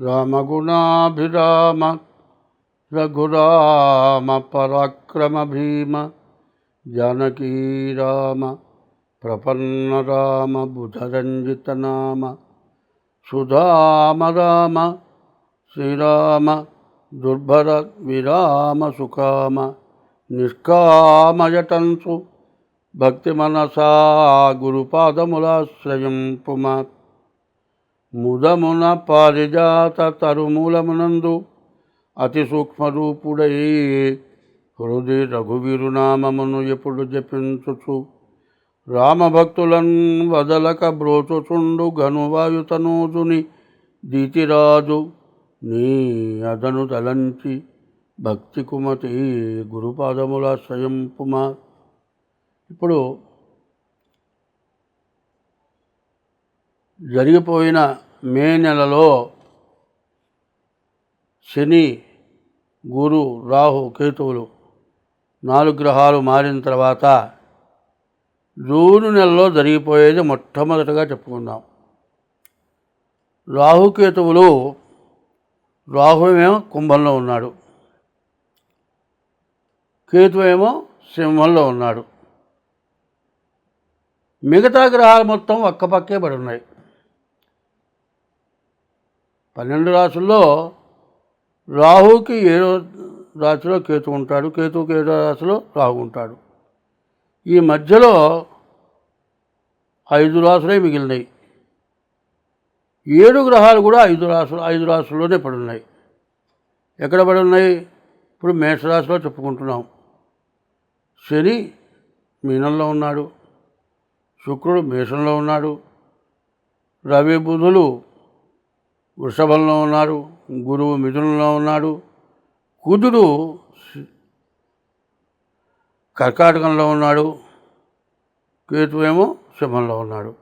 रामगुणाभिराम रघुराम पराक्रमभीम जानकी राम प्रपन्नराम बुधरञ्जितनाम सुधाम राम श्रीराम दुर्भरविराम सुकाम निष्कामयटन्सु भक्तिमनसा गुरुपादमुलाश्रयं पुमात्। ముదమున పారిజాత తరుమూలమునందు అతి సూక్ష్మరూపుడై హృది రఘువీరునామమును ఎప్పుడు జపించుచు రామభక్తులన్ వదలక బ్రోచుచుండు ఘనువాయుతనూజుని దీతిరాజు నీ అదను తలంచి భక్తి కుమతి గురుపాదముల స్వయంపుమా. ఇప్పుడు జరిగిపోయిన మే నెలలో శని గురు రాహు కేతువులు నాలుగు గ్రహాలు మారిన తర్వాత జూను నెలలో జరిగిపోయేది మొట్టమొదటగా చెప్పుకుందాం. రాహుకేతువులు రాహువేమో కుంభంలో ఉన్నాడు. కేతువేమో సింహంలో ఉన్నాడు. మిగతా గ్రహాలు మొత్తం ఒక్కపక్కే పడి ఉన్నాయి. పన్నెండు రాసుల్లో రాహుకి ఏడో రాశిలో కేతు ఉంటాడు? కేతువుకి ఏడో రాశిలో రాహు ఉంటాడు? ఈ మధ్యలో ఐదు రాసులే మిగిలినాయి. ఏడు గ్రహాలు కూడా ఐదు రాసులు ఐదు రాసుల్లోనే పడి ఉన్నాయి ఎక్కడ పడున్నాయి? ఇప్పుడు మేషరాశిలో చెప్పుకుంటున్నాం. శని మీనంలో ఉన్నాడు. శుక్రుడు మేషంలో ఉన్నాడు. రవి బుధులు వృషభంలో ఉన్నారు గురువు మిథునంలో ఉన్నాడు. కుజుడు కర్కాటకంలో ఉన్నాడు కేతు ఏమో సింహంలో ఉన్నాడు.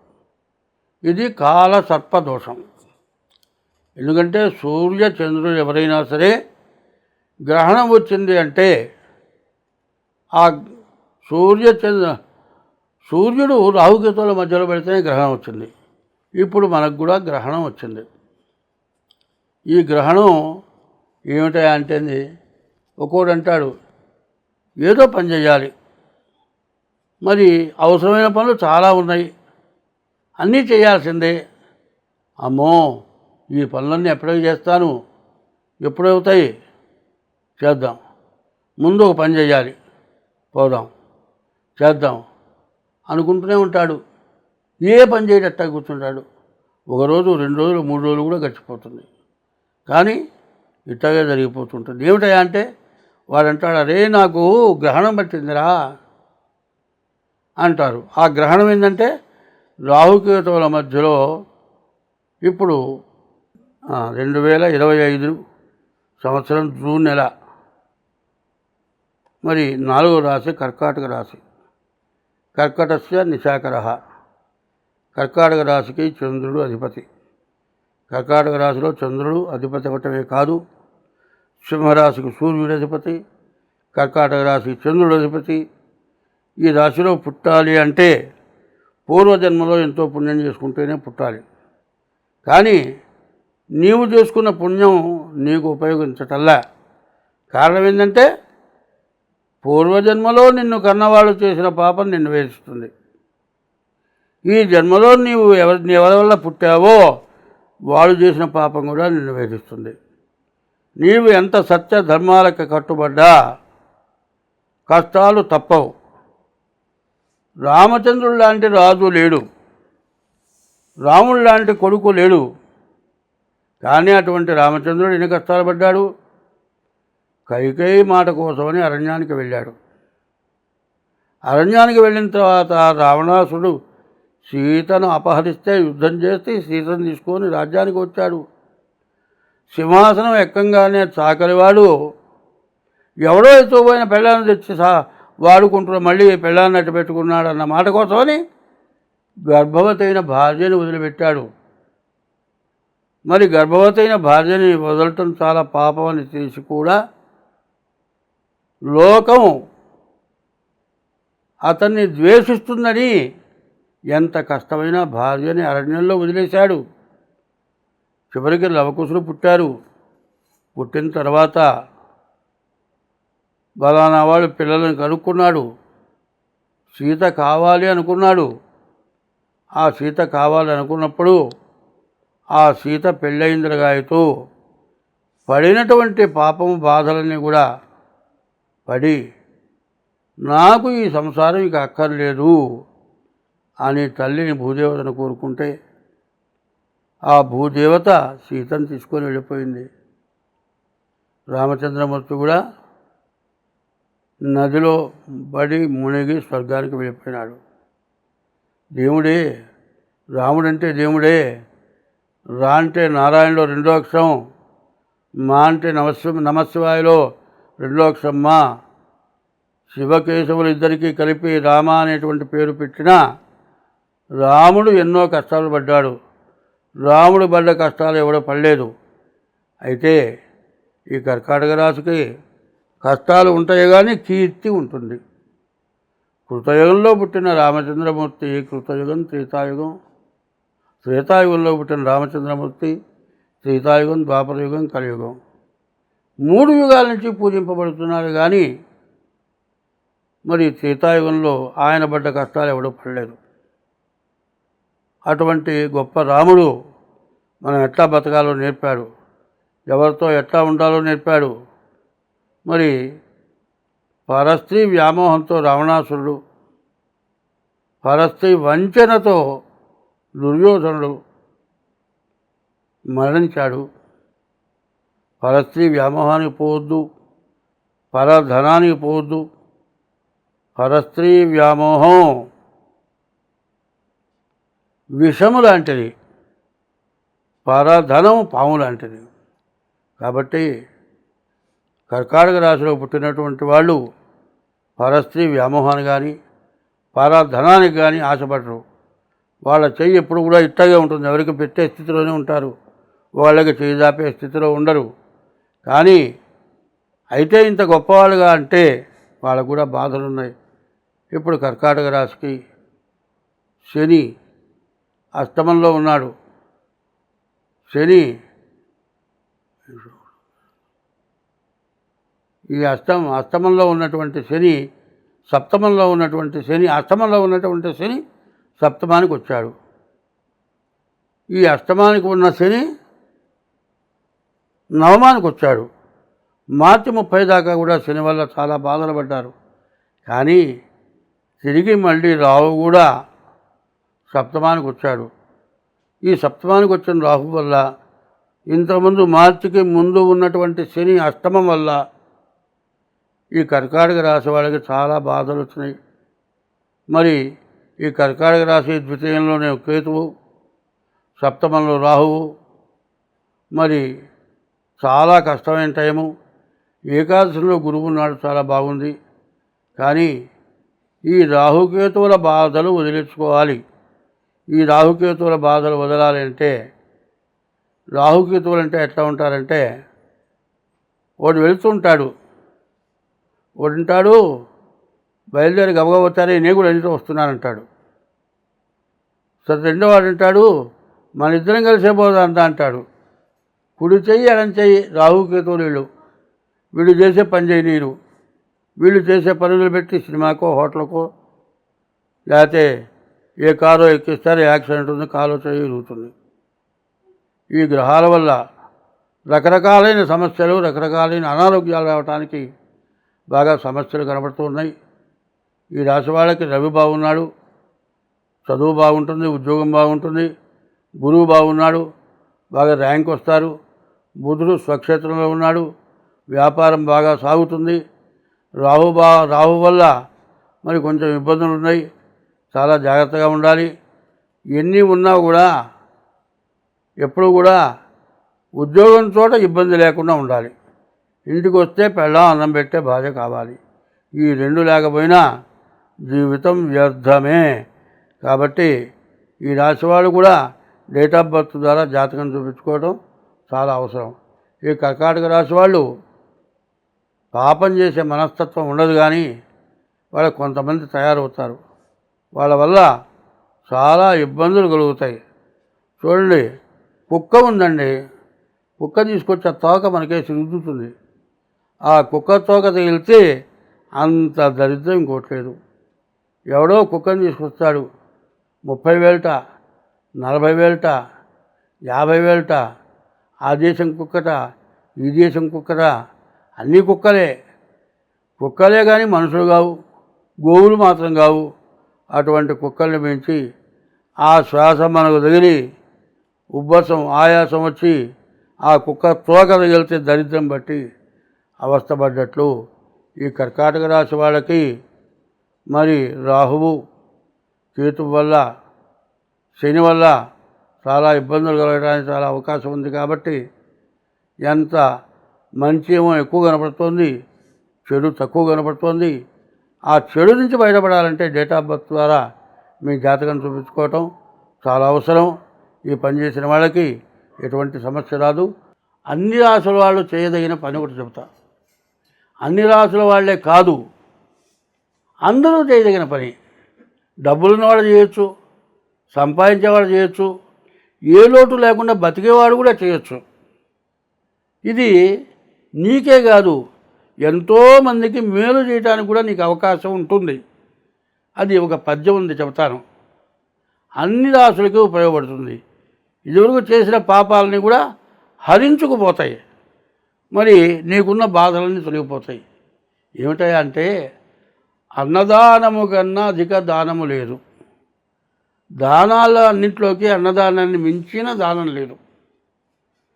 ఇది కాల సర్పదోషం ఎందుకంటే సూర్య చంద్రుడు ఎవరైనా సరే గ్రహణం వచ్చింది అంటే ఆ సూర్య చంద్ర సూర్యుడు రాహుకేతువుల మధ్యలో పెడితేనే గ్రహణం వచ్చింది. ఇప్పుడు మనకు కూడా గ్రహణం వచ్చింది. ఈ గ్రహణం ఏమిటా అంటే ఒక్కోడు అంటాడు ఏదో పని చేయాలి మరి అవసరమైన పనులు చాలా ఉన్నాయి. అన్నీ చేయాల్సిందే అమ్మో ఈ పనులన్నీ ఎప్పుడో చేస్తాను? ఎప్పుడవుతాయి? చేద్దాం. ముందు ఒక పని చేయాలి పోదాం. చేద్దాం. అనుకుంటూనే ఉంటాడు. ఏ పని చేయటట్టా కూర్చుంటాడు. ఒక రోజు రెండు రోజులు మూడు రోజులు కూడా గడిచిపోతుంది. కానీ ఇట్లాగే జరిగిపోతుంటుంది. ఏమిటయా అంటే వాడు అంటాడు అరే నాకు గ్రహణం పట్టిందిరా అంటారు. ఆ గ్రహణం ఏంటంటే రాహుకేతువుల మధ్యలో ఇప్పుడు రెండు వేల ఇరవై ఐదు సంవత్సరం జూన్ నెల మరి నాలుగో రాశి కర్కాటక రాశి. కర్కటస్య నిశాకర. కర్కాటక రాశికి చంద్రుడు అధిపతి. కర్కాటక రాశిలో చంద్రుడు అధిపతి అవటమే కాదు సింహరాశికి సూర్యుడు అధిపతి కర్కాటక రాశికి చంద్రుడు అధిపతి. ఈ రాశిలో పుట్టాలి అంటే పూర్వజన్మలో ఎంతో పుణ్యం చేసుకుంటేనే పుట్టాలి. కానీ నీవు చేసుకున్న పుణ్యం నీకు ఉపయోగించటల్లా. కారణం ఏంటంటే పూర్వజన్మలో నిన్ను కన్నవాళ్ళు చేసిన పాపం నిన్ను వేధిస్తుంది. ఈ జన్మలో నీవు ఎవరి ఎవరి వల్ల పుట్టావో వాళ్ళు చేసిన పాపం కూడా నిన్ను వేధిస్తుంది నీవు ఎంత సత్య ధర్మాలకు కట్టుబడ్డా కష్టాలు తప్పవు. రామచంద్రుడు లాంటి రాజు లేడు. రాముడు లాంటి కొడుకు లేడు. కానీ అటువంటి రామచంద్రుడు ఎన్ని కష్టాలు పడ్డాడు? కైకేయి మాట కోసమని అరణ్యానికి వెళ్ళాడు. అరణ్యానికి వెళ్ళిన తర్వాత రావణాసుడు సీతను అపహరిస్తే యుద్ధం చేస్తే సీతను తీసుకొని రాజ్యానికి వచ్చాడు. సింహాసనం ఎక్కంగానే చాకలివాడు ఎవడో ఎత్తుపోయిన పెళ్ళాన్ని తెచ్చి సా వాడుకుంటున్న మళ్ళీ పెళ్ళాన్ని అట్టు పెట్టుకున్నాడు అన్న మాట కోసమని గర్భవతి అయిన భార్యని వదిలిపెట్టాడు. మరి గర్భవతి అయిన భార్యని వదలటం చాలా పాపం అని తెలిసి కూడా లోకం అతన్ని ద్వేషిస్తుందని ఎంత కష్టమైన భార్యని అరణ్యంలో వదిలేశాడు. చివరికి లవకుశులు పుట్టారు. పుట్టిన తర్వాత బలానా వాడు పిల్లలను కనుక్కున్నాడు. సీత కావాలి అనుకున్నాడు. ఆ సీత కావాలి అనుకున్నప్పుడు ఆ సీత పెళ్ళయిందిరగాయతో పడినటువంటి పాపము బాధలన్నీ కూడా పడి నాకు ఈ సంసారం ఇక అక్కర్లేదు. అని తల్లిని భూదేవతను కోరుకుంటే ఆ భూదేవత సీతను తీసుకొని వెళ్ళిపోయింది. రామచంద్రమూర్తి కూడా నదిలో పడి మునిగి స్వర్గానికి వెళ్ళిపోయినాడు. దేవుడే రాముడంటే దేవుడే రా అంటే నారాయణలో రెండో అక్షరం మా అంటే నమస్వ నమశివాయలో రెండో అక్షరం మా. శివకేశవులు ఇద్దరికీ కలిపి రామ అనేటువంటి పేరు పెట్టినా రాముడు ఎన్నో కష్టాలు పడ్డాడు. రాముడు పడ్డ కష్టాలు ఎవడో పడలేదు. అయితే ఈ కర్కాటక రాశికి కష్టాలు ఉంటాయి కానీ కీర్తి ఉంటుంది. కృతయుగంలో పుట్టిన రామచంద్రమూర్తి కృతయుగం త్రేతాయుగం. త్రేతాయుగంలో పుట్టిన రామచంద్రమూర్తి త్రేతాయుగం ద్వాపరయుగం కలియుగం. మూడు యుగాల నుంచి పూజింపబడుతున్నారు కానీ మరి త్రేతాయుగంలో ఆయన పడ్డ కష్టాలు ఎవడో పడలేదు. అటువంటి గొప్ప రాముడు మనం ఎట్లా బతకాలో నేర్పాడు? ఎవరితో ఎట్లా ఉండాలో నేర్పాడు? మరి పరస్త్రీ వ్యామోహంతో రావణాసురుడు పరస్త్రీ వంచనతో దుర్యోధనుడు మరణించాడు. పరస్త్రీ వ్యామోహానికి పోవద్దు పరధనానికి పోవద్దు. పరస్త్రీ వ్యామోహం విషము లాంటిది. పరధనం పాము లాంటిది. కాబట్టి కర్కాటక రాశిలో పుట్టినటువంటి వాళ్ళు పరస్త్రీ వ్యామోహాన్ని కానీ పరధనానికి కానీ ఆశపడరు. వాళ్ళ చెయ్యి ఎప్పుడు కూడా ఇట్టగే ఉంటుంది. ఎవరికి పెట్టే స్థితిలోనే ఉంటారు. వాళ్ళకి చెయ్యి దాపే స్థితిలో ఉండరు. కానీ అయితే ఇంత గొప్పవాళ్ళుగా అంటే వాళ్ళకు కూడా బాధలు ఉన్నాయి ఇప్పుడు కర్కాటక రాశికి శని అష్టమంలో ఉన్నాడు. శని ఈ అష్టం అష్టమంలో ఉన్నటువంటి శని సప్తమంలో ఉన్నటువంటి శని అష్టమంలో ఉన్నటువంటి శని సప్తమానికి వచ్చాడు. ఈ అష్టమానికి ఉన్న శని నవమానికి వచ్చాడు. మార్చి ముప్పై దాకా కూడా శని వల్ల చాలా బాధలు పడ్డారు. కానీ తిరిగి మళ్ళీ రావు కూడా సప్తమానికి వచ్చాడు ఈ సప్తమానికి వచ్చిన రాహు వల్ల ఇంతకుముందు మార్చికి ముందు ఉన్నటువంటి శని అష్టమం వల్ల ఈ కర్కాటక రాశి వాళ్ళకి చాలా బాధలు వచ్చినాయి మరి ఈ కర్కాటక రాశి ద్వితీయంలోనే కేతువు సప్తమంలో రాహువు. మరి చాలా కష్టమైన టైము. ఏకాదశిలో గురువు ఉన్నాడు చాలా బాగుంది. కానీ ఈ రాహుకేతువుల బాధలు వదిలించుకోవాలి ఈ రాహుకేతువుల బాధలు వదలాలి అంటే రాహుకేతువులు అంటే ఎట్లా ఉంటారంటే వాడు వెళుతుంటాడు వాడు ఉంటాడు బయలుదేరి గబగబోతారే నేను కూడా ఎన్నితో వస్తున్నానంటాడు. సరే రెండో వాడు అంటాడు మన ఇద్దరం కలిసే పోదా అంటాడు. కుడి చెయ్యి ఎడం చెయ్యి రాహుకేతువులు వీళ్ళు. వీళ్ళు చేసే పని చేయి నీరు వీళ్ళు చేసే పనులు పెట్టి సినిమాకో హోటల్కో లేకపోతే ఏ కారో ఎక్కిస్తారు యాక్సిడెంట్ ఉంది కాలో చేయగలుగుతుంది ఈ గ్రహాల వల్ల రకరకాలైన సమస్యలు రకరకాలైన అనారోగ్యాలు రావడానికి బాగా సమస్యలు కనబడుతూ ఉన్నాయి. ఈ రాశి వాళ్ళకి రవి బాగున్నాడు చదువు బాగుంటుంది ఉద్యోగం బాగుంటుంది గురువు బాగున్నాడు బాగా ర్యాంక్ వస్తారు బుధుడు స్వక్షేత్రంలో ఉన్నాడు వ్యాపారం బాగా సాగుతుంది. రాహు బా రాహు వల్ల మరి కొంచెం ఇబ్బందులు ఉన్నాయి. చాలా జాగ్రత్తగా ఉండాలి. ఎన్ని ఉన్నా కూడా ఎప్పుడు కూడా ఉద్యోగం చోట ఇబ్బంది లేకుండా ఉండాలి. ఇంటికి వస్తే పెళ్ళం అన్నం పెట్టే భార్య కావాలి. ఈ రెండు లేకపోయినా జీవితం వ్యర్థమే. కాబట్టి ఈ రాశి వాళ్ళు కూడా డేట్ ఆఫ్ బర్త్ ద్వారా జాతకం చూపించుకోవడం చాలా అవసరం. ఈ కర్కాటక రాశి వాళ్ళు పాపం చేసే మనస్తత్వం ఉండదు కానీ వాళ్ళకి కొంతమంది తయారవుతారు. వాళ్ళ వల్ల చాలా ఇబ్బందులు కలుగుతాయి. చూడండి కుక్క ఉందండి. కుక్క తీసుకొచ్చే ఆ తోక మనకేసి రుద్దుతుంది ఆ కుక్క తోక తగిలితే అంత దరిద్రం ఇంకోట్లేదు ఎవడో కుక్కను తీసుకొస్తాడు. ముప్పై వేలట నలభై వేలట యాభై వేలట ఆ దేశం కుక్కట ఈ దేశం కుక్కట అన్నీ కుక్కలే. కుక్కలే కానీ మనుషులు కావు గోవులు మాత్రం కావు. అటువంటి కుక్కల్ని పెంచి ఆ శ్వాస మనకు తగిలి ఉబ్బసం ఆయాసం వచ్చి ఆ కుక్క తోక తగిలితే దరిద్రం బట్టి అవస్థపడ్డట్లు ఈ కర్కాటక రాశి వాళ్ళకి మరి రాహువు కేతు వల్ల శని వల్ల చాలా ఇబ్బందులు కలగడానికి చాలా అవకాశం ఉంది కాబట్టి ఎంత మంచి ఏమో ఎక్కువ కనపడుతోంది చెడు తక్కువ కనపడుతోంది ఆ చెడు నుంచి బయటపడాలంటే డేట్ ఆఫ్ బర్త్ ద్వారా మీ జాతకం చూపించుకోవటం చాలా అవసరం. ఈ పని చేసిన వాళ్ళకి ఎటువంటి సమస్య రాదు. అన్ని రాసుల వాళ్ళు చేయదగిన పని ఒకటి చెబుతా. అన్ని రాసుల వాళ్ళే కాదు అందరూ చేయదగిన పని. డబ్బులున్నవాడు చేయొచ్చు సంపాదించేవాడు చేయొచ్చు ఏ లోటు లేకుండా బతికేవాడు కూడా చేయొచ్చు. ఇది నీకే కాదు ఎంతోమందికి మేలు చేయడానికి కూడా నీకు అవకాశం ఉంటుంది. అది ఒక పద్యం ఉంది చెబుతాను. అన్ని రాసులకి ఉపయోగపడుతుంది. ఇదివరకు చేసిన పాపాలని కూడా హరించుకుపోతాయి. మరి నీకున్న బాధలన్నీ తొలగిపోతాయి. ఏమిటంటే అన్నదానము కన్నా అధిక దానము లేదు. దానాల అన్నింటిలోకి అన్నదానాన్ని మించిన దానం లేదు.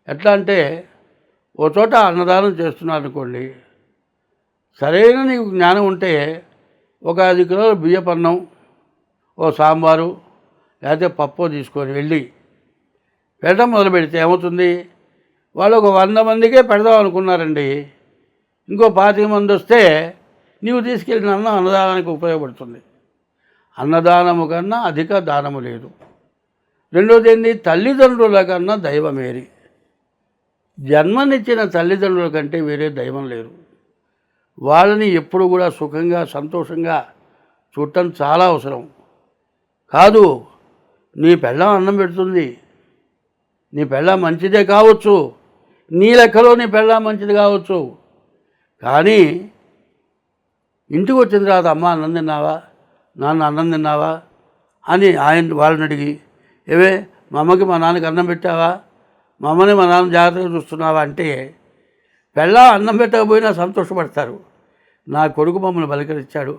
ఎట్లా అంటే ఓ చోట అన్నదానం చేస్తున్నారు అనుకోండి సరైన నీకు జ్ఞానం ఉంటే ఒక ఐదు కిలోల బియ్యపన్నం ఓ సాంబారు లేకపోతే పప్పు తీసుకొని వెళ్ళి పెట్టడం మొదలు పెడితే ఏమవుతుంది? వాళ్ళు ఒక వంద మందికే పెడదాం అనుకున్నారండి. ఇంకో పాతిక మంది వస్తే నీవు తీసుకెళ్ళిన అన్నం అన్నదానానికి ఉపయోగపడుతుంది. అన్నదానము కన్నా అధిక దానము లేదు. రెండోది ఏంటి తల్లిదండ్రుల కన్నా దైవమేరి. జన్మనిచ్చిన తల్లిదండ్రుల కంటే వేరే దైవం లేరు. వాళ్ళని ఎప్పుడు కూడా సుఖంగా సంతోషంగా చూడటం చాలా అవసరం. కాదు నీ పెళ్ళం అన్నం పెడుతుంది. నీ పెళ్ళం మంచిదే కావచ్చు. నీ లెక్కలో నీ పెళ్ళం మంచిది కావచ్చు. కానీ ఇంటికి వచ్చిన తర్వాత అమ్మ అన్నం తిన్నావా? నాన్న అన్నం తిన్నావా? అని ఆయన వాళ్ళని అడిగి ఏవే మా అమ్మకి మా నాన్నకి అన్నం పెట్టావా? మా అమ్మని మా నాన్న జాగ్రత్తగా చూస్తున్నావా? అంటే పెళ్ళ అన్నం పెట్టకపోయినా సంతోషపడతారు. నా కొడుకు మమ్మల్ని బలికరించాడు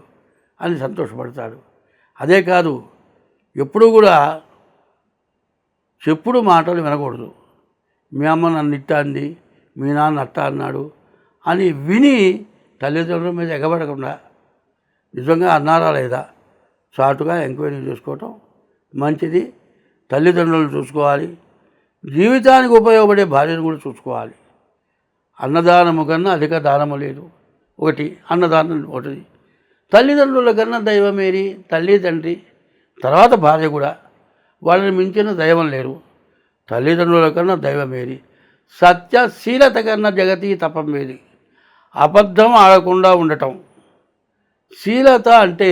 అని సంతోషపడతాడు అదే కాదు ఎప్పుడు కూడా చెప్పుడు మాటలు వినకూడదు. మీ అమ్మ నన్ను ఇట్టా అంది మీ నాన్న అట్టా అన్నాడు అని విని తల్లిదండ్రుల మీద ఎగబడకుండా నిజంగా అన్నారా లేదా? చాటుగా ఎంక్వైరీ చేసుకోవటం మంచిది. తల్లిదండ్రులను చూసుకోవాలి. జీవితానికి ఉపయోగపడే భార్యను కూడా చూసుకోవాలి. అన్నదానము కన్నా అధిక దానము లేదు. ఒకటి అన్నదానం ఒకటి. తల్లిదండ్రుల కన్నా దైవమేరి తల్లి తండ్రి తర్వాత భార్య కూడా వాళ్ళని మించిన దైవం లేరు. తల్లిదండ్రుల కన్నా దైవమేరి. సత్యశీలత కన్నా జగతి తపం వేది. అబద్ధం ఆడకుండా ఉండటం. శీలత అంటే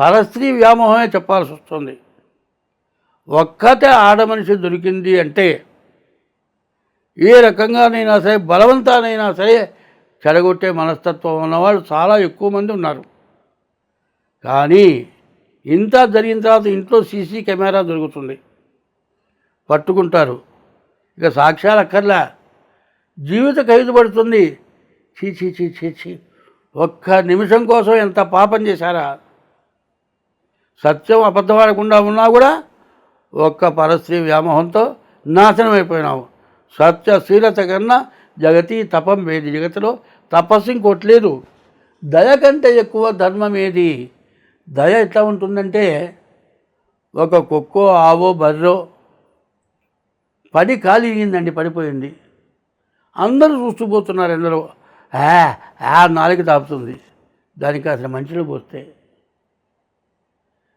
పరస్త్రీ వ్యామోహమే చెప్పాల్సి వస్తుంది. ఒక్కతే ఆడమనిషి దొరికింది అంటే ఏ రకంగానైనా సరే బలవంతానైనా సరే చెడగొట్టే మనస్తత్వం ఉన్నవాళ్ళు చాలా ఎక్కువ మంది ఉన్నారు. కానీ ఇంత జరిగిన తర్వాత ఇంట్లో సీసీ కెమెరా దొరుకుతుంది. పట్టుకుంటారు. ఇక సాక్ష్యాలు అక్కర్లా. జీవిత ఖైదు పడుతుంది. చీ చీ చీ చీ చీ ఒక్క నిమిషం కోసం ఎంత పాపం చేశారా? సత్యం అబద్ధపడకుండా ఉన్నా కూడా ఒక్క పరస్త్రీ వ్యామోహంతో నాశనం అయిపోయినావు. సత్యశీలత కన్నా జగతి తపం వేది జగతిలో తపస్సు ఇంకోట్లేదు దయ కంటే ఎక్కువ ధర్మం ఏది? దయ ఎట్లా ఉంటుందంటే ఒక కుక్కో ఆవో బర్రో పడి ఖాళీ అయ్యిందండి పడిపోయింది. అందరూ చూస్తూ పోతున్నారు ఎందరో. ఆ ఆ నాలుగు తాపుతుంది. దానికి అసలు మంచిలో పోస్తే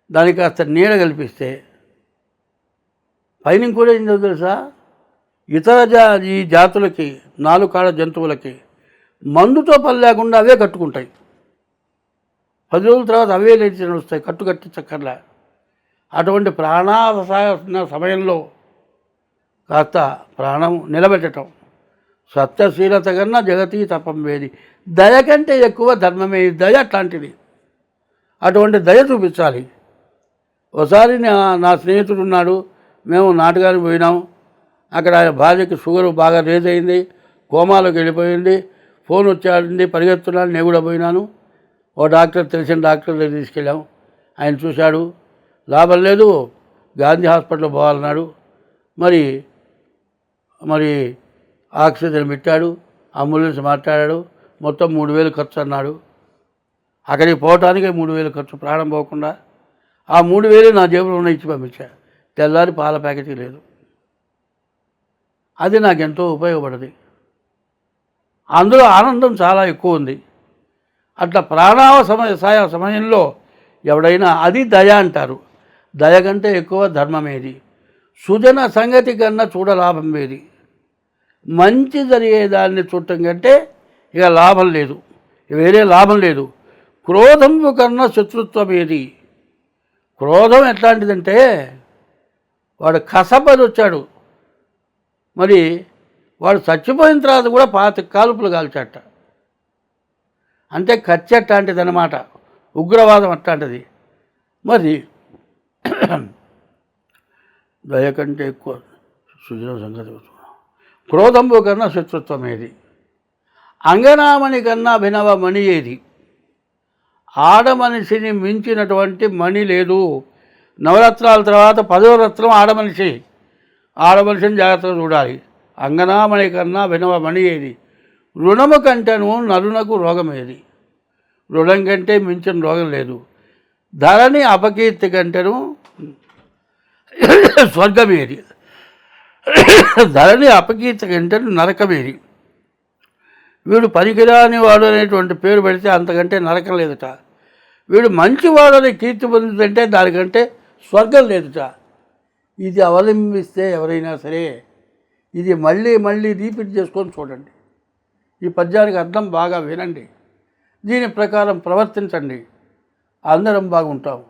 దానికి కాస్త నీడ కల్పిస్తే పైన కూడా ఏంటో తెలుసా? ఇతర జా ఈ జాతులకి నాలుగు కాళ్ళ జంతువులకి మందుతో పని లేకుండా అవే కట్టుకుంటాయి. పది రోజుల తర్వాత అవే లేచి నడుస్తాయి కట్టు కట్టించక్కర్లే అటువంటి ప్రాణావసాన సమయంలో కాస్త ప్రాణం నిలబెట్టడం సత్యశీలత కన్నా జగతి తపం వేది. దయ కంటే ఎక్కువ ధర్మమే దయ అట్లాంటిది. అటువంటి దయ చూపించాలి. ఒకసారి నా నా స్నేహితుడు ఉన్నాడు. మేము నాటకానికి పోయినాం. అక్కడ ఆయన భార్యకి షుగర్ బాగా రేజ్ అయింది కోమాలోకి వెళ్ళిపోయింది ఫోన్ వచ్చాడండి పరిగెత్తున్నాను నేను కూడా పోయినాను. ఓ డాక్టర్ తెలిసిన డాక్టర్ దగ్గర తీసుకెళ్ళాం. ఆయన చూశాడు. లాభం లేదు గాంధీ హాస్పిటల్ పోవాలన్నాడు. మరి మరి ఆక్సిజన్ పెట్టాడు అంబులెన్స్ మాట్లాడాడు మొత్తం మూడు వేలు ఖర్చు అన్నాడు. అక్కడికి పోవటానికే మూడు వేలు ఖర్చు ప్రాణం పోకుండా. ఆ మూడు వేలు నా జేబులో ఉన్న ఇచ్చి పంపించా. తెల్లారి పాల ప్యాకెట్ లేదు. అది నాకు ఎంతో ఉపయోగపడది. అందులో ఆనందం చాలా ఎక్కువ ఉంది అట్లా ప్రాణావ సమయ సాయ సమయంలో ఎవడైనా అది దయ అంటారు. దయ కంటే ఎక్కువ ధర్మమేది. సుజన సంగతి కన్నా చూడలాభం ఏది మంచి జరిగేదాన్ని చూడటం కంటే ఇక లాభం లేదు. వేరే లాభం లేదు. క్రోధం కన్నా శత్రుత్వం ఏది? క్రోధం ఎట్లాంటిదంటే వాడు కసపది వచ్చాడు మరి వాడు చచ్చిపోయిన తర్వాత కూడా పాతి కాలుపులు కాల్చట. అంటే కత్తి అట్లాంటిది అనమాట ఉగ్రవాదం అట్లాంటిది. మరి దయ కంటే ఎక్కువ సుజన సంగతి క్రోధంబు కన్నా శత్రుత్వం ఏది? అంగనామణి కన్నా అభినవ మణి ఏది? ఆడమనిషిని మించినటువంటి మణి లేదు. నవరత్నాల తర్వాత పదవ రత్నం ఆడమనిషి ఆడవలసిన జాగ్రత్తగా చూడాలి. అంగనామణి కన్నా వినవమణి ఏది రుణము కంటేను నరునకు రోగం ఏది రుణం కంటే మించిన రోగం లేదు. ధరని అపకీర్తి కంటేను స్వర్గమేది. ధరని అపకీర్తి కంటే నరకమేది. వీడు పనికిరాని వాడు అనేటువంటి పేరు పెడితే అంతకంటే నరకం లేదుట. వీడు మంచివాడని కీర్తి పొందుతుంటే దానికంటే స్వర్గం లేదుట. ఇది అవలంబిస్తే ఎవరైనా సరే ఇది మళ్ళీ మళ్ళీ రీపీట్ చేసుకొని చూడండి. ఈ పద్యానికి అర్థం బాగా వినండి. దీని ప్రకారం ప్రవర్తించండి. అందరం బాగుంటాం.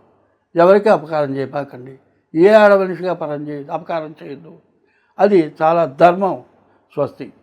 ఎవరికి అపకారం చేయబాకండి. ఏ ఆడమనిషిగా పరం చేయ అపకారం చేయొద్దు. అది చాలా ధర్మం స్వస్తి.